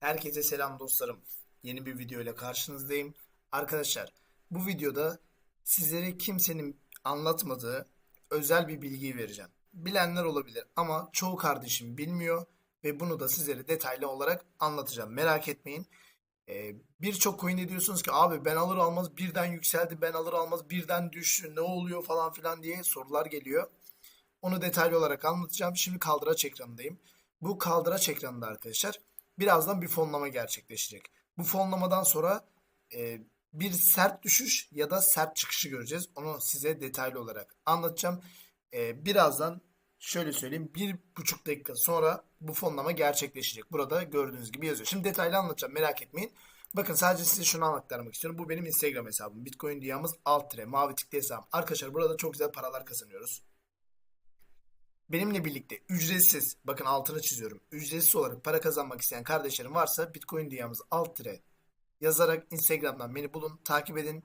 Herkese selam dostlarım. Yeni bir video ile karşınızdayım. Arkadaşlar bu videoda sizlere kimsenin anlatmadığı özel bir bilgiyi vereceğim. Bilenler olabilir ama çoğu kardeşim bilmiyor ve bunu da sizlere detaylı olarak anlatacağım. Merak etmeyin. Ee, Birçok coin'de diyorsunuz ki abi ben alır almaz birden yükseldi, ben alır almaz birden düştü, ne oluyor falan filan diye sorular geliyor. Onu detaylı olarak anlatacağım. Şimdi kaldıraç ekranındayım. Bu kaldıraç ekranında arkadaşlar birazdan bir fonlama gerçekleşecek. Bu fonlamadan sonra e, bir sert düşüş ya da sert çıkışı göreceğiz. Onu size detaylı olarak anlatacağım. E, birazdan şöyle söyleyeyim bir buçuk dakika sonra bu fonlama gerçekleşecek. Burada gördüğünüz gibi yazıyor. Şimdi detaylı anlatacağım merak etmeyin. Bakın sadece size şunu anlatmak istiyorum. Bu benim Instagram hesabım. Bitcoin dünyamız alt tire mavi tikli hesabım. Arkadaşlar burada çok güzel paralar kazanıyoruz. Benimle birlikte ücretsiz, bakın altını çiziyorum. Ücretsiz olarak para kazanmak isteyen kardeşlerim varsa Bitcoin dünyamız alt tire yazarak Instagram'dan beni bulun, takip edin.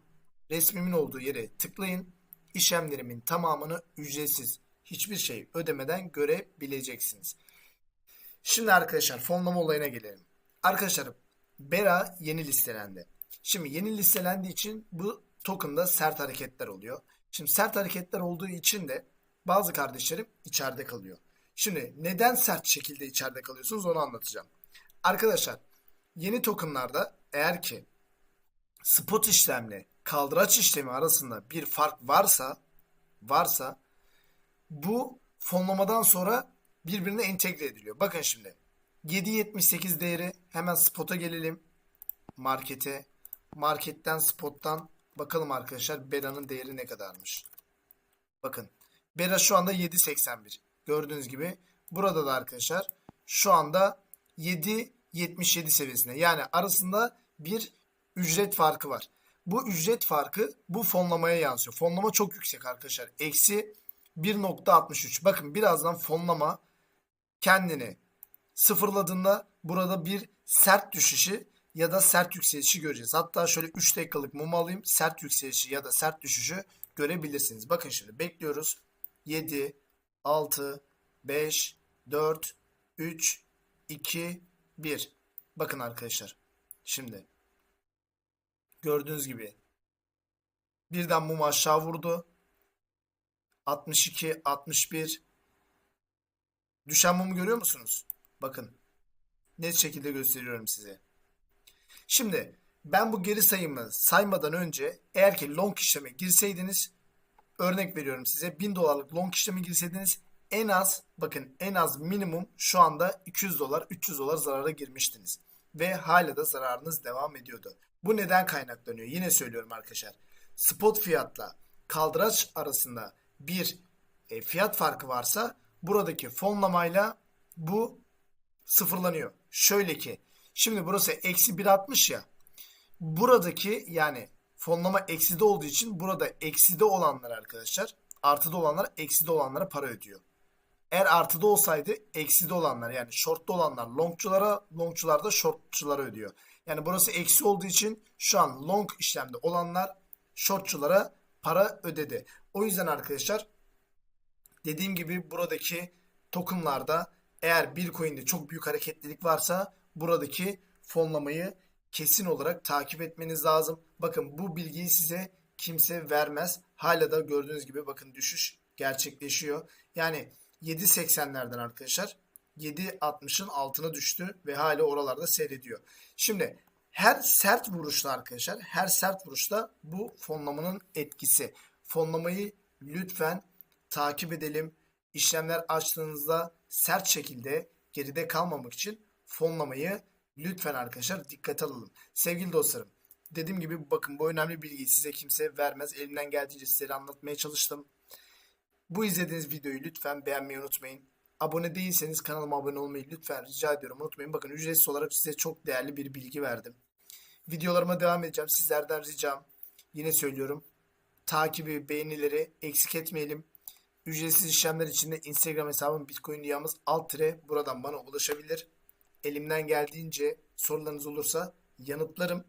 Resmimin olduğu yere tıklayın. İşlemlerimin tamamını ücretsiz, hiçbir şey ödemeden görebileceksiniz. Şimdi arkadaşlar fonlama olayına gelelim. Arkadaşlar Bera yeni listelendi. Şimdi yeni listelendiği için bu token'da sert hareketler oluyor. Şimdi sert hareketler olduğu için de bazı kardeşlerim içeride kalıyor. Şimdi neden sert şekilde içeride kalıyorsunuz onu anlatacağım. Arkadaşlar yeni tokenlarda eğer ki spot işlemle kaldıraç işlemi arasında bir fark varsa varsa bu fonlamadan sonra birbirine entegre ediliyor. Bakın şimdi 7.78 değeri hemen spot'a gelelim. Markete. Marketten spot'tan bakalım arkadaşlar Bera'nın değeri ne kadarmış. Bakın Bera şu anda 7.81. Gördüğünüz gibi burada da arkadaşlar şu anda 7.77 seviyesinde. Yani arasında bir ücret farkı var. Bu ücret farkı bu fonlamaya yansıyor. Fonlama çok yüksek arkadaşlar. Eksi 1.63. Bakın birazdan fonlama kendini sıfırladığında burada bir sert düşüşü ya da sert yükselişi göreceğiz. Hatta şöyle 3 dakikalık mum alayım. Sert yükselişi ya da sert düşüşü görebilirsiniz. Bakın şimdi bekliyoruz. 7, 6, 5, 4, 3, 2, 1. Bakın arkadaşlar. Şimdi gördüğünüz gibi birden mum aşağı vurdu. 62, 61. Düşen mumu görüyor musunuz? Bakın. Net şekilde gösteriyorum size. Şimdi ben bu geri sayımı saymadan önce eğer ki long işleme girseydiniz örnek veriyorum size 1000 dolarlık long işlemi girseydiniz en az bakın en az minimum şu anda 200 dolar 300 dolar zarara girmiştiniz. Ve hala da zararınız devam ediyordu. Bu neden kaynaklanıyor? Yine söylüyorum arkadaşlar. Spot fiyatla kaldıraç arasında bir e, fiyat farkı varsa buradaki fonlamayla bu sıfırlanıyor. Şöyle ki şimdi burası eksi 1.60 ya buradaki yani fonlama ekside olduğu için burada ekside olanlar arkadaşlar artıda olanlar ekside olanlara para ödüyor. Eğer artıda olsaydı ekside olanlar yani shortta olanlar longçulara longçular da shortçulara ödüyor. Yani burası eksi olduğu için şu an long işlemde olanlar shortçulara para ödedi. O yüzden arkadaşlar dediğim gibi buradaki tokenlarda eğer bir coin'de çok büyük hareketlilik varsa buradaki fonlamayı kesin olarak takip etmeniz lazım. Bakın bu bilgiyi size kimse vermez. Hala da gördüğünüz gibi bakın düşüş gerçekleşiyor. Yani 7.80'lerden arkadaşlar 7.60'ın altına düştü ve hala oralarda seyrediyor. Şimdi her sert vuruşta arkadaşlar her sert vuruşta bu fonlamanın etkisi. Fonlamayı lütfen takip edelim. İşlemler açtığınızda sert şekilde geride kalmamak için fonlamayı lütfen arkadaşlar dikkate alalım. Sevgili dostlarım dediğim gibi bakın bu önemli bilgiyi size kimse vermez. Elimden geldiğince size anlatmaya çalıştım. Bu izlediğiniz videoyu lütfen beğenmeyi unutmayın. Abone değilseniz kanalıma abone olmayı lütfen rica ediyorum unutmayın. Bakın ücretsiz olarak size çok değerli bir bilgi verdim. Videolarıma devam edeceğim. Sizlerden ricam yine söylüyorum. Takibi, beğenileri eksik etmeyelim. Ücretsiz işlemler için de Instagram hesabım Bitcoin Dünyamız alt tire buradan bana ulaşabilir. Elimden geldiğince sorularınız olursa yanıtlarım.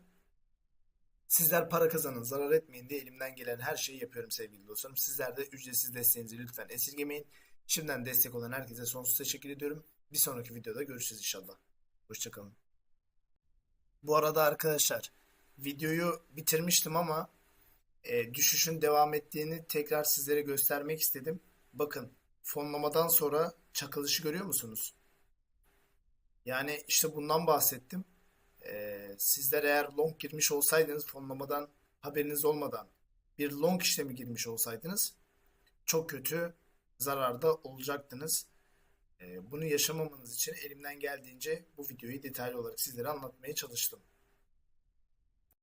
Sizler para kazanın, zarar etmeyin diye elimden gelen her şeyi yapıyorum sevgili dostlarım. Sizler de ücretsiz desteğinizi lütfen esirgemeyin. Şimdiden destek olan herkese sonsuz teşekkür ediyorum. Bir sonraki videoda görüşürüz inşallah. Hoşçakalın. Bu arada arkadaşlar videoyu bitirmiştim ama e, düşüşün devam ettiğini tekrar sizlere göstermek istedim. Bakın fonlamadan sonra çakılışı görüyor musunuz? Yani işte bundan bahsettim. E, sizler eğer long girmiş olsaydınız fonlamadan haberiniz olmadan bir long işlemi girmiş olsaydınız çok kötü zararda olacaktınız. E, bunu yaşamamanız için elimden geldiğince bu videoyu detaylı olarak sizlere anlatmaya çalıştım.